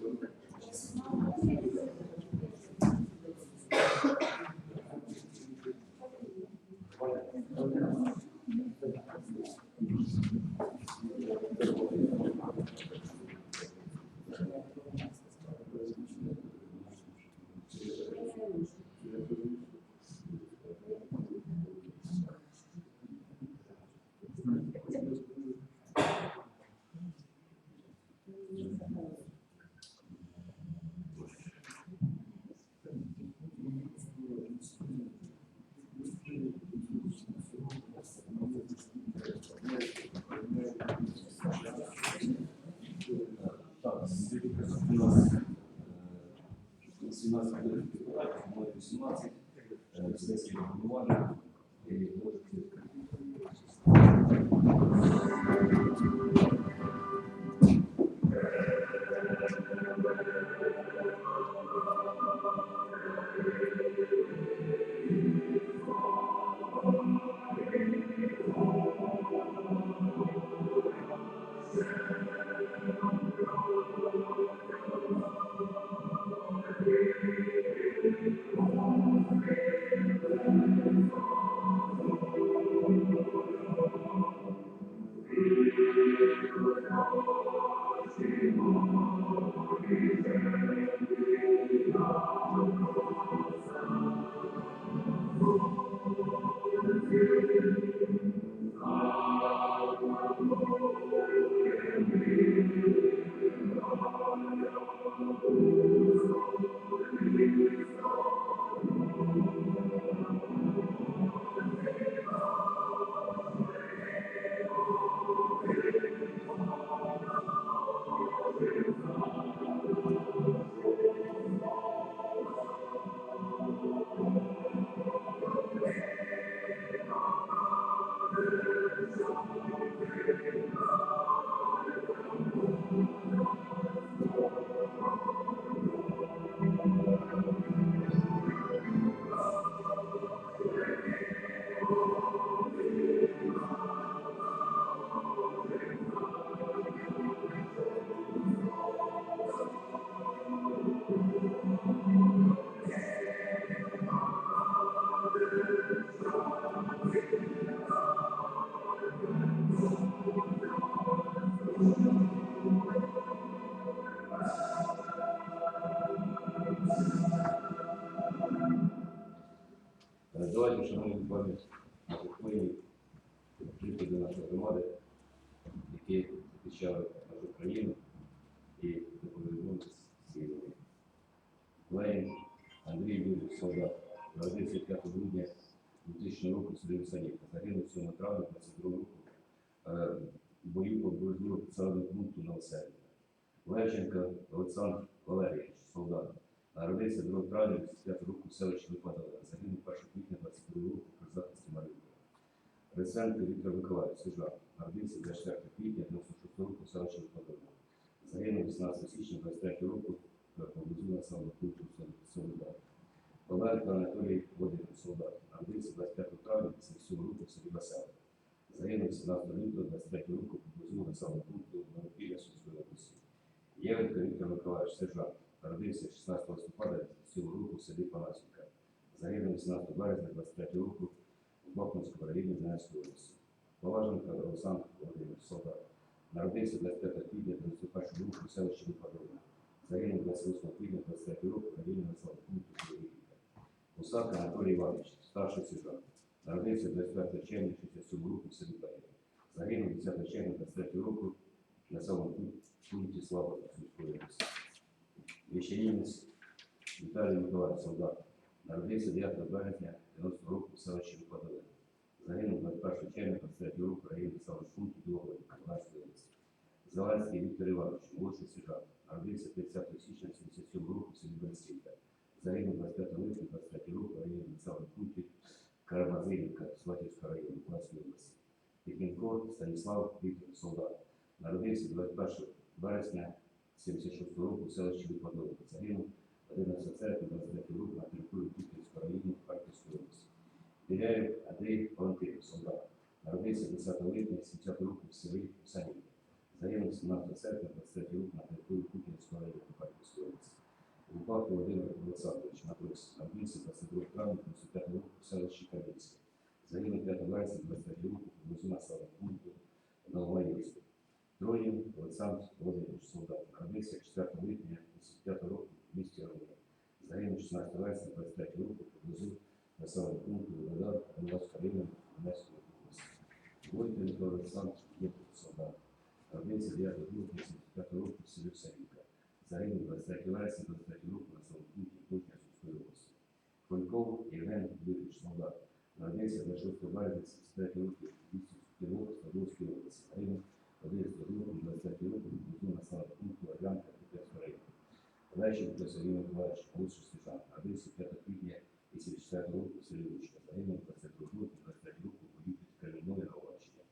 Так, 17 депутатів, було 18, е, сесії планування. 25 грудня 2000 року судові санівка. Загинув 7 травня 22 року е, боїв по боротьбу посадного пункту на Осенні. Левченка Олександр Валерійович, солдат. Народився 2 травня 25 року в селищі Липадове. Загинув 1 квітня 22 року при захисті Маріуполя. Ресенко Віктор Миколаїв, сержант. Народився 24 квітня 96 року в селищі Липадове. Загинув 18 січня 23 року е, поблизу на самому пункту Солодар. Павленко Анатолій Володимирович, солдат. Народився 25 травня 57 року в селі Веселе. Загинув 17 лютого 23 року поблизу населеного пункту Новопілля Сумської області. Євенко Віктор Миколаївич, сержант. Народився 16 листопада 7 року в селі Панасівка. Загинув 18 березня 23 року в Бахмутському районі Донецької області. Поваженко Олександр Володимирович, солдат. Народився 25 квітня 91 року в селищі Випадове. Загинув 28 квітня 23 року в районі населеного пункту Києвіка. Усак Анатолій Іванович, старший сержант. Народився 25 червня 67 року в селі. Загинув 10 червня 23 року в населеному пункті Слава Сумської області. Віщанінець Віталій Миколаївич, солдат. Народився 9 березня 90 року в селищі Випадове. Загинув 21 червня 23 року в районі населеного пункту Білогород, Миколаївської області. Зеленський Віктор Іванович, молодший сержант. Народився 30 січня 77 року в селі Берестівка. Загинув 25 липня 23 року в районі населеного пункту Карамазинівка, Сватівського району, Миколаївської області. Тихенко Станіслав Віктор, солдат. Народився 21 вересня 76 року в селищі Випадове. Загинув 11 серпня 23 року на території Київського району Харківської області. Біляєв Андрій Валентинов, солдат. Народився 10 липня 70 року в селі Санівка. Загинув 17 серпня 23 року на території Куп'янського району Харківської Павло Володимир Олександрович Матрусь, Авдіївці 22 травня 25 року в селищі Кам'янське. Загинув 5 вересня 23 року поблизу населеного пункту Новоївську. Троїв Олександр Володимирович Солдат. Народився 4 липня 85 року в місті Ромня. Загинув 16 вересня 23 року поблизу населеного пункту Володар Донбаського району Донецької області. Войтин Микола Олександр Євгенович Солдат. Народився 9 грудня 75 року в селі Савіка. Загинув 23 вересня 23 року на самому пункті Кожня Сумської області. Фольков Євген Юрійович Солдат. Народився 26 березня 73 року в місті Сумської Свердловської області. Загинув 11 року 23 року поблизу населеного пункту Орлянка Кипецького району. Лещенко Сергій Миколаївич, молодший сержант. Народився 5 квітня 84 року в селі Лучка. Загинув 22 року 23 року у бою під Кремінною на Овачині.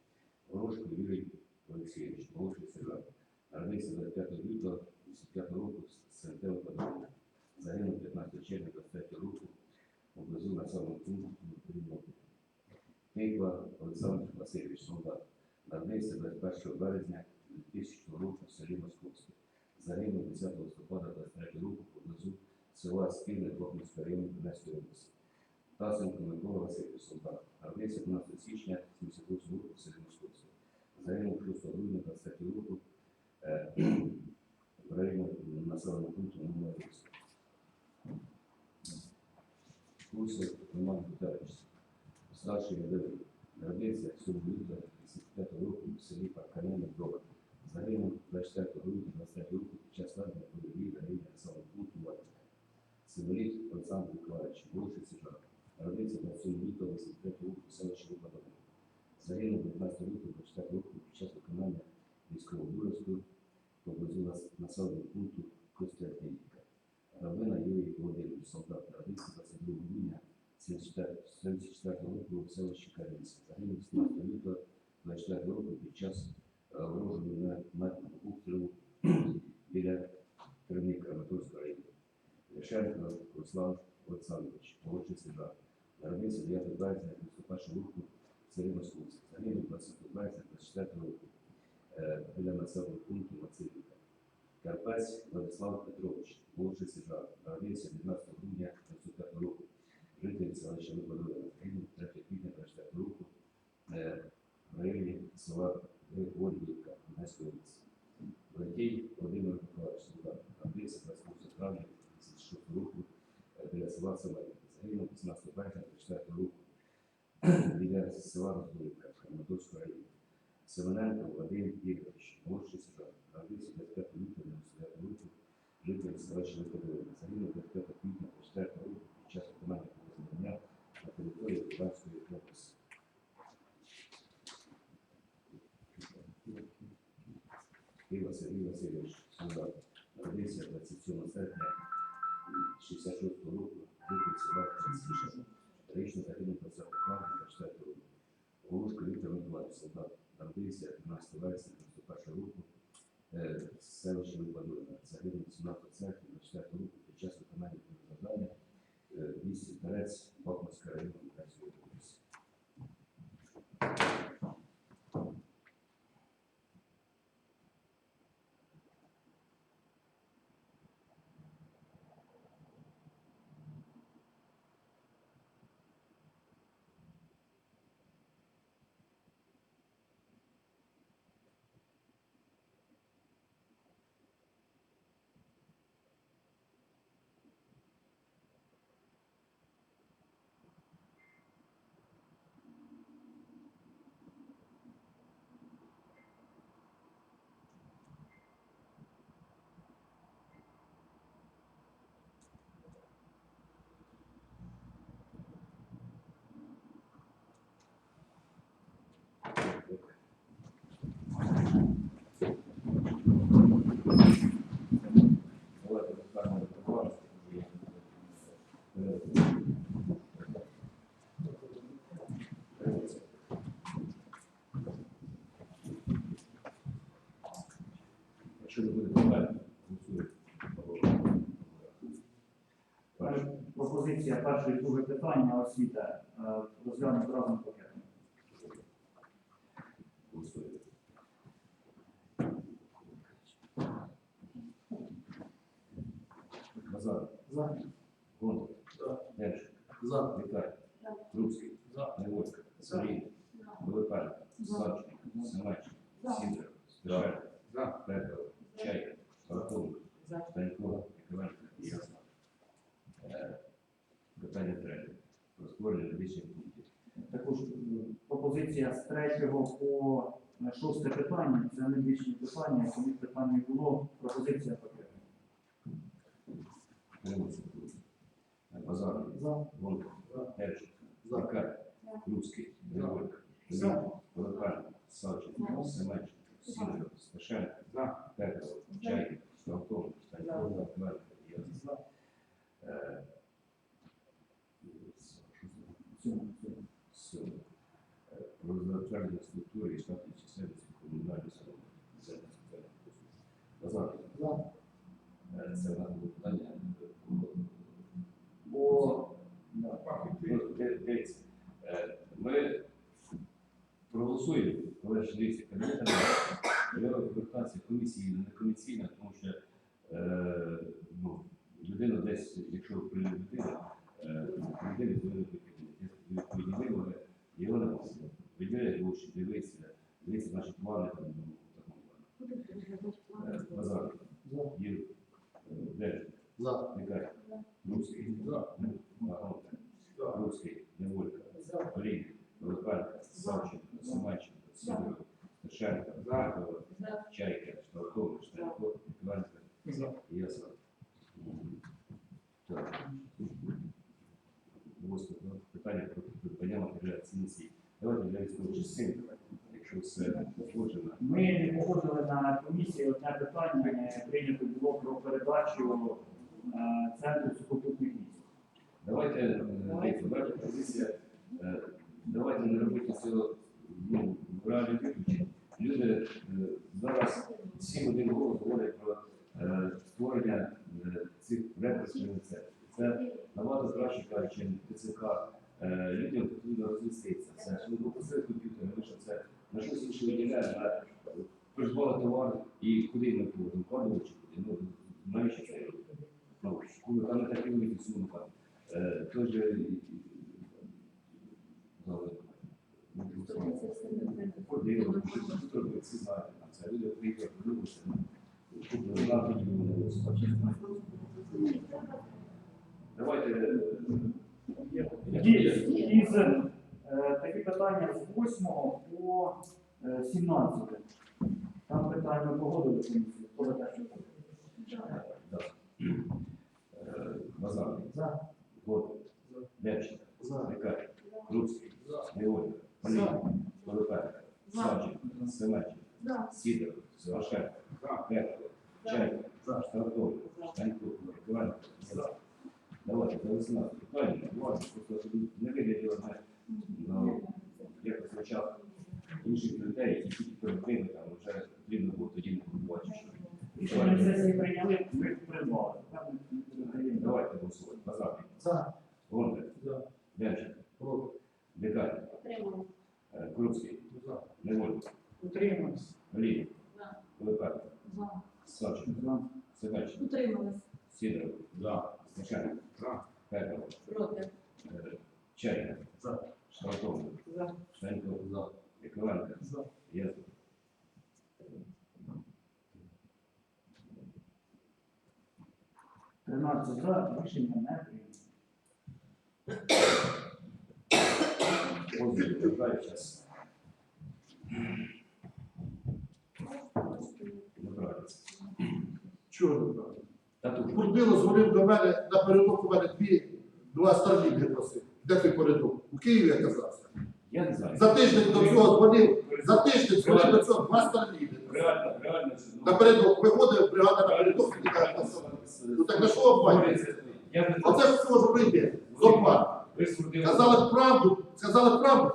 Ворожко Юрій Олексійович, молодший сержант. Народився 25 лютого 85 року з СНТ Подолу. Загинув 15 червня 23 року поблизу населеного пункту роботи. Олександр Васильович Солдат народився 21 березня 2000 року в селі Московське. Загинув 10 листопада 23 року поблизу села Спільне Копницького району Донецької області. Тасенко Микола Васильович Солдат народився 15 січня 1978 року в селі Московське. Загинув 6 грудня 23 року е, в районі населеного пункту номер 8. Шульцев Роман Петрович, старший рядовий, народився 7 лютого 55 року в селі Парканина Добра. Загинув 24 грудня 23 року під час ладної бойові районі Салопункту Ватика. Символіт Олександр Миколаївич, вулиця Сіжана, народився 27 лютого 83 року в селищі Лупадове. Загинув 19 лютого 24 року під час виконання військового нас на населеного пункту Костя Київ. Равина Юрій Володимирович, солдат, народився 22 грудня 74 року в селищі Каринське. Загинув 17 лютого 24 року під час е, ворожого мінометного обстрілу біля Кремлі Краматорського району. Ляшенко Руслан Олександрович, молодший сержант. Народився 9 березня 91 року в селі Московське. Загинув 20 березня 24 року біля населеного пункту Мацилівка. Карпець Владислав Петрович, молодший сержант. Народився 19 грудня 1995 року. Житель селища Випадовина. Загинув 3 квітня 24 року е, в районі села Ольгівка Донецької області. Братій Володимир Миколаївич Солдат. Народився 28 травня 2006 року е, біля села Семенівка. Загинув 18 березня 24 року біля села Роздолівка Краматорського району. Семененко Вадим 15 вересня 91 року е, в селищі Випадовина. Загинув 17 серпня 24 року під час виконання завдання е, в місті Тарець Бахмутського району Луганської області. Давайте поставимо протокол. Якщо не буде питань, голосуємо. Пропозиція перше і друге питання освіта е, розглянути разом пакетом. Голосуємо. Базар, За. Гонтар, За. За. Віталій, За. Крупський, За. Невольська. Сергій, Великан, За. Савченко, Семенченко, За. Сідор, За. Петров, Чайка, Параховик, За. Станько, Яковенко, Ясно. Е, Питання третє. Про створення медичних пунктів. Також е, пропозиція з третього по е, шосте питання. Це медичні питання. Коли питань не було, пропозиція пакету. Кримовці пункти. Базарний, За. Гонтар, Демченко, За. Вікар, За. Крупський, Неволька, За. Великан, Савченко, Семенченко, Сідор, Стешенко, За. Петров. Чайка, Станков, Станько, Яковенко, Ясно. За. Цьому, цьому. Сьоме. Е, Про затвердження структури і штатної чисельності комунальної. Базар. Е, Це в нас було питання. Бо е, ми проголосуємо, але ж дивіться, кабінет рекомендація комісії не комісійна, тому що е, ну, людина десь, якщо прийде людина, е, людина повинна бути відповідні вимоги, його не можна. Виділяє гроші, дивиться, дивиться наші плани там, ну, в такому плані. Е, Базар, За. Юр, е, Держик, За. Нехай, Русський, За. ну, Магомед, Русський, Неволька, Олій, Великанка, Савченко, Семенченко, Сидоров, Стешенко, Харкова, За. Чайка, Шталков, Шталков, Іванка, За. Ясно. Так. Восьме ну, питання про придбання матеріалів цінності. Давайте для військових частин, якщо все погоджено. Ми не погодили на комісії одне питання, не прийнято було про передачу е, центру сухопутних військ. Давайте, е, дивіться, давайте позиція, е, давайте не робити цього ну, в реалі виключень. Люди е, зараз всі один голос говорять про е, створення е, цих репресивних центрів. Це набагато краще кажучи, ТЦК. Е, Людям потрібно розвіститися. Це що ви посеред комп'ютера, ми що це на щось інше виділяємо, на придбали товар і куди ми поводимо, кладемо чи куди. Ну, навіщо це робити? Ну, коли там не такі великі суми там. Е, Той же і- і- ну, ну, ходили, що тут робити, всі знають, там це люди приїхали, подивилися, ну, купили на тоді вони височі. Давайте, е, Із, е, такі питання з 8 по е, 17. Там питання погодили комісію. Хто за те, що е. Е, Базарний, за? Год, Левченко, За. Некай, Крупський, За. Неволька, Полій, Полипенко, Савченко, Семенченко, За. Сідор, Савашенко, Петров, Чайка, Штарков, Станько, Іванко, За. Давайте, за 18 питання, власне, просто щоб не вигляділо, якось в очах інших людей, які тільки перед ними, там вже потрібно було тоді не побачити. Якщо ми сесії прийняли, ми придбали. Давайте голосувати. Базарний, За. Гондар, За. Демченко, Проти. Декай, Отримали. е, Крупський, За. Неволько, Утримались. Олій, За. Пилипенко, За. Савченко, За. Семенченко, Утримались. Сідоров, Стешенко, За. Петров, Проти. е, Чайка, За. Шталков, За. Яковенко, За. 13 за, рішення не прийнято. Отже, викликаю час. Не. Чого не тут дзвонив до мене напередок у мене дві, два старлінги просив. Де той передок? У Києві я казався. я не знаю. За тиждень до цього дзвонив, за тиждень дзвонив до цього два старлінги. Реально, реально. ну, Напередок виходить, бригада напередок і каже, «Та? Ну так на що обманюється? Оце ж всього ж вийде. З обман. Ви. Сказали правду, сказали правду,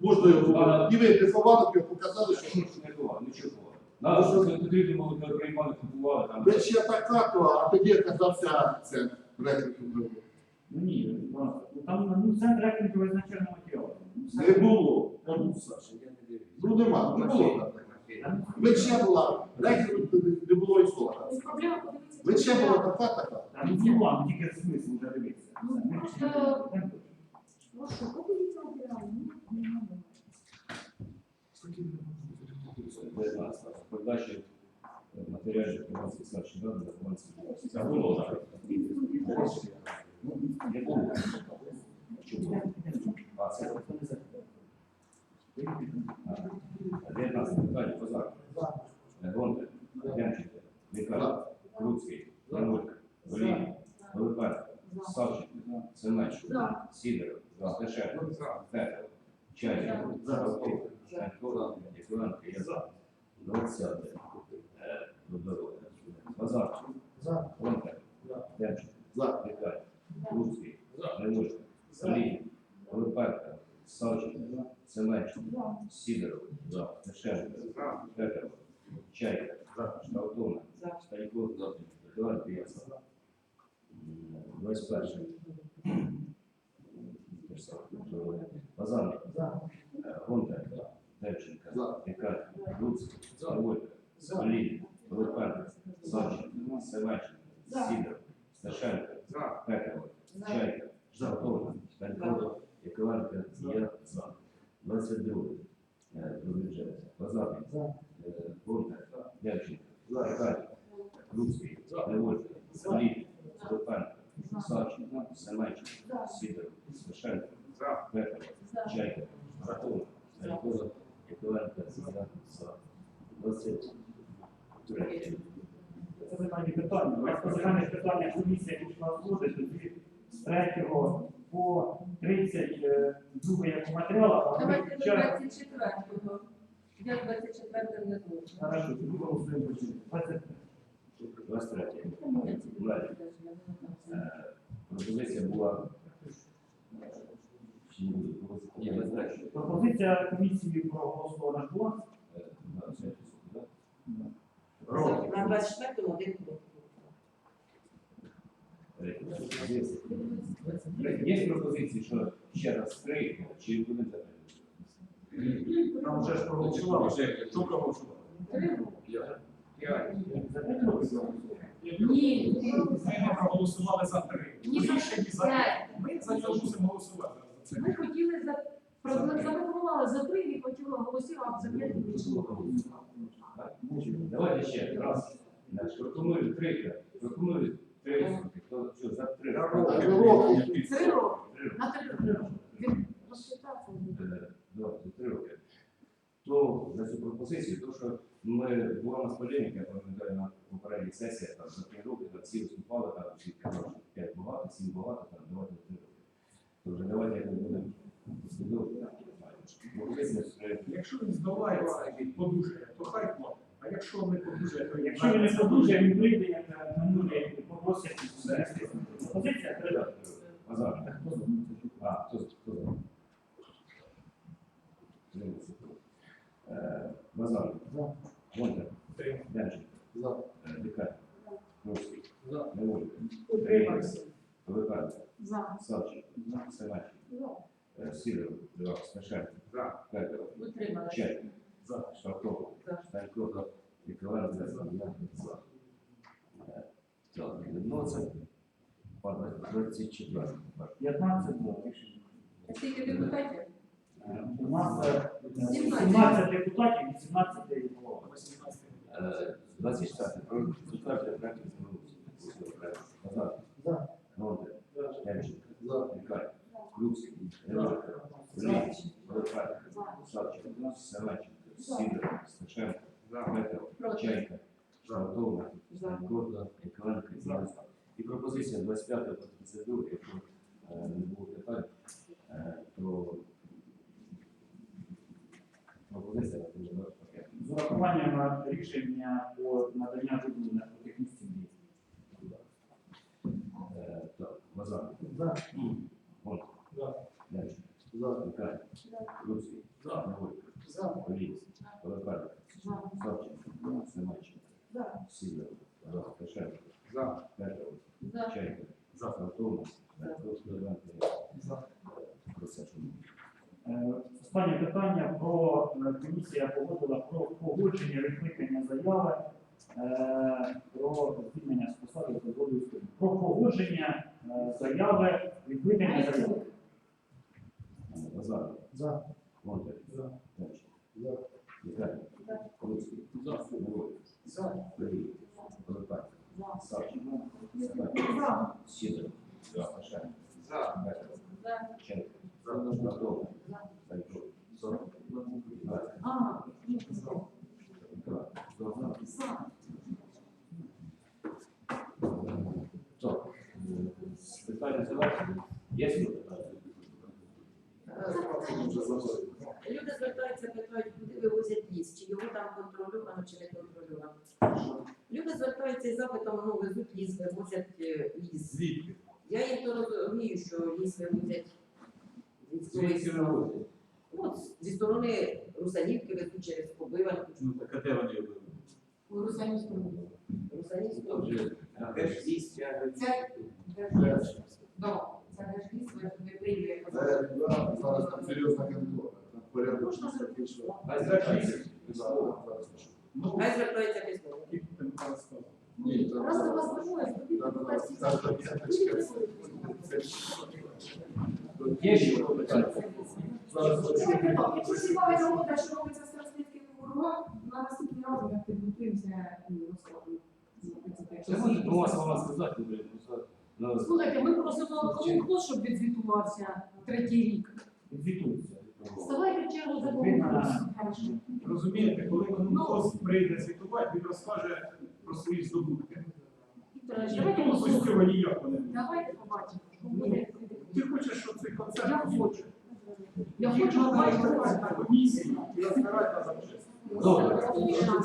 можна його. І ви приховали, його показали, що? Нічого. Надо, щоб ви потрібно було, коли приймали, купували там. ви ще така, то, а тоді казався це рекрутинг. Ну ні. Ну, там ну, центр рейтингу визначального матеріалу. Ну. Не було. Ну, Саша, я не дивлюсь. Ну нема, не було там. Там- Ви була, рекрутинг не було і слова. Проблема подивитися. Ви ще була така, така. Там не була, ну тільки смисл вже дивитися. Ну, просто- не. Прошу, подивіться обирали. Ну, не надо. 19. Передача матеріалів фінансових старших даних на балансі. Це було так. Не було. Чому? А, це А, 19 питання, Козак. Гонтар, Демченко, Сідоров, Тешев, Фетер, Чайник, Шавков, Шанько, Якименко, я за. 20. Е, До дороги. Базар. Гонтар, Демченко, За. Вікар, Круцький, Янулька, Олій, Велипенко, Савченко, Семеч, Сідоров, Тешев, Фетер, Чайка, Шталтона, Стайко, Едуард П'яса. 21. Те ж. Базарник, Гонтар, Девченка, За. Вікар, Луцький, Завойка, Солій, Пилипенко, Савченко, Семеченко, Сідор, Сташенко, Петрова, Чайка, Шталтона, Стайко, Якиленко, я за. 22. Е, До бюджету. Базарник, Е, Гонтар, Девченко, Вікар, Луцький, Неволька, Солій, Пилипенко, Савченко, Семеченко, Сідор, Сташенко, Петрова, Чайка, Шталтона, Стайко, За. 23. Це питання питання. У нас по загальних питаннях комісія пішла згоди, тоді з 3 по 32 як у матеріалах, Давайте до 24-го. Я 24 не зможу. Хорошо, тоді голосуємо по 23. 23. Тому я ці Далі. теж не знаю. Е, Пропозиція була. Чи не буде пропозиція? Ні. Пропозиція комісії була. Е, на це, да? На 24 один хто. Е. Є пропозиції, що ще раз три, чи буде Там вже ж проголосували. Хто проголосував? Три. П'ять. За 5 років. Ні, Ми не проголосували за три. За. Ми за нього мусимо голосувати. Ми хотіли за запропонували за три і хотіли голосувати, а за п'ять не. Давайте ще раз. Пропоную три. Пропоную три. Хто що, за три? Роки. Три роки. Три роки. На три роки. Він розчитався. Е, два, три роки. То за цю пропозицію, то що ми була нас полеміка, я пам'ятаю на попередніх сесіях, там за три роки там всі виступали, там всі що п'ять багато, сім багато, там давайте три роки. То давайте як ми будемо. Е, Якщо він здолається і подужає, то хай платить. А якщо не подужає, то Якщо він не подужає, він прийде, як минулі попросять внести. Пропозиція три передати. роки. Базар. Хто за? А, хто за? Е, Базар. За. Три. Демченко. За. Е, Дикар. Курський. За. Неволька. Утримався. Пилипенко. За. Савченко. Семеченко. Е, Сидоров. Два. Сташенко. За. Петров. утрималася. Чайка. За. Шаркова. За. Станько. Ніколаєнко. Я за. Е, Так, відносно. Падає 24. 15 було рішення. Скільки депутатів? У нас е, 17. 17 депутатів, 18 голова. 18. Е, 24. Про затвердження проекту землеустрою. Базар. За. Гонтар. За. Станько. І пропозиція 25 по 32, якщо не було питань, то пропозиція пакет. З урахуванням рішення по надання дозволу на технічні дії. Е, Так, Базар. За. Вон. За. Демченко. За. Вікай. Крупський. За. Неволько. За. Олій. Пилипенко. За. Савченко. Семеченко. За. Сідоров. За. Тишенко. За. Петров. За. Чайка. За. Антонов. Станько. За. Про це, Останнє питання про е, комісія погодила про погодження відкликання заяви е, про звільнення з посади за згодою сторін. Про погодження погодження е, заяви відкликання заяви. Назар. За. Монтер. За. Демченко. За. Михайло. Колицький. Миронович. Левій. Колотак. Савченко. Сагайко. Сідор. Пашак. Бекер. Ченко. Надовго. Санько. Гнат. А, ну, Микола. за. Так, е, питання завершені. Є ще питання? Люди звертаються, питають, куди вивозять ліс, чи його там контрольовано, чи не контрольовано. Люди звертаються із запитом, ну, везуть ліс, вивозять е, ліс. Звідки? Я їм то розумію, що ліс вивозять Звідки вивозять? От, зі сторони Русанівки везуть через Побиванку, Ну, так а де вони його вивозять? У Русанівському. Тягне. Це держліс. Випилює. Це два, зараз там серйозна контора. Там порядок Можна. Хай. Ну, там зараз сказав. Ні, там зараз- вас. Це- Є ще питання? Якщо цікавить робота, що робиться в Старостинських округах, на наступний раз ми підготуємося і розкладемо. Це може двома словами сказати, блін, Слухайте, ми просимо колонкос, щоб відзвітувався третій рік. Звітується. Вставайте в чергу за. Хорошо. Розумієте, коли комунгос прийде звітувати, він розкаже про свої здобутки. Давайте тому з голосуємо. цього ніяк вони. Давайте побачимо. що буде. Ти хочеш, щоб цей концерт Я хочу. Я хочу побачити. розбирати на комісії і розбирати на запчасті. Добре.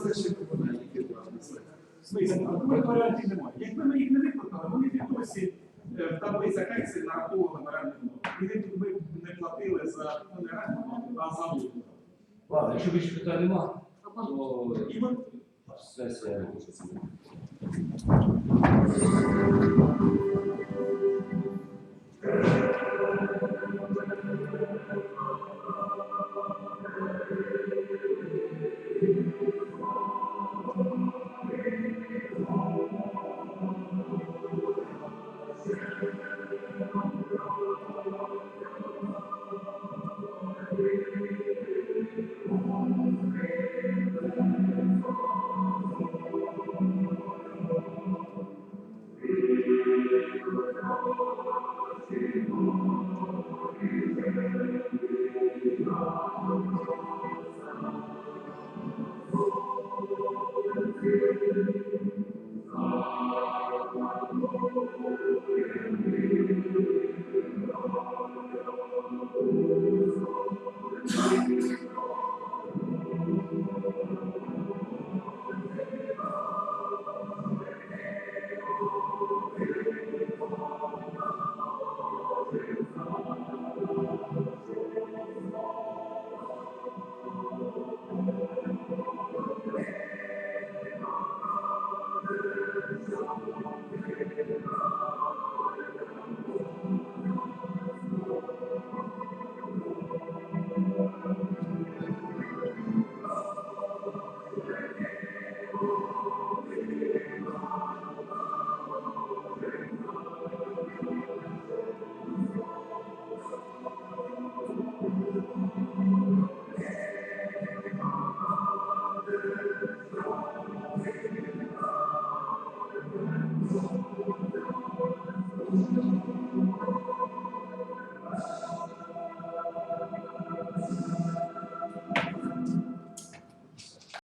Це ще не тільки. В смислі, таких варіантів немає. Якби ми їх не викликали, вони б і досі е, в таблицях Excel нараховували на рентну. І ми не платили за не рентну, а за воду. Ладно, якщо більше питань нема, то І ми сесія. Thank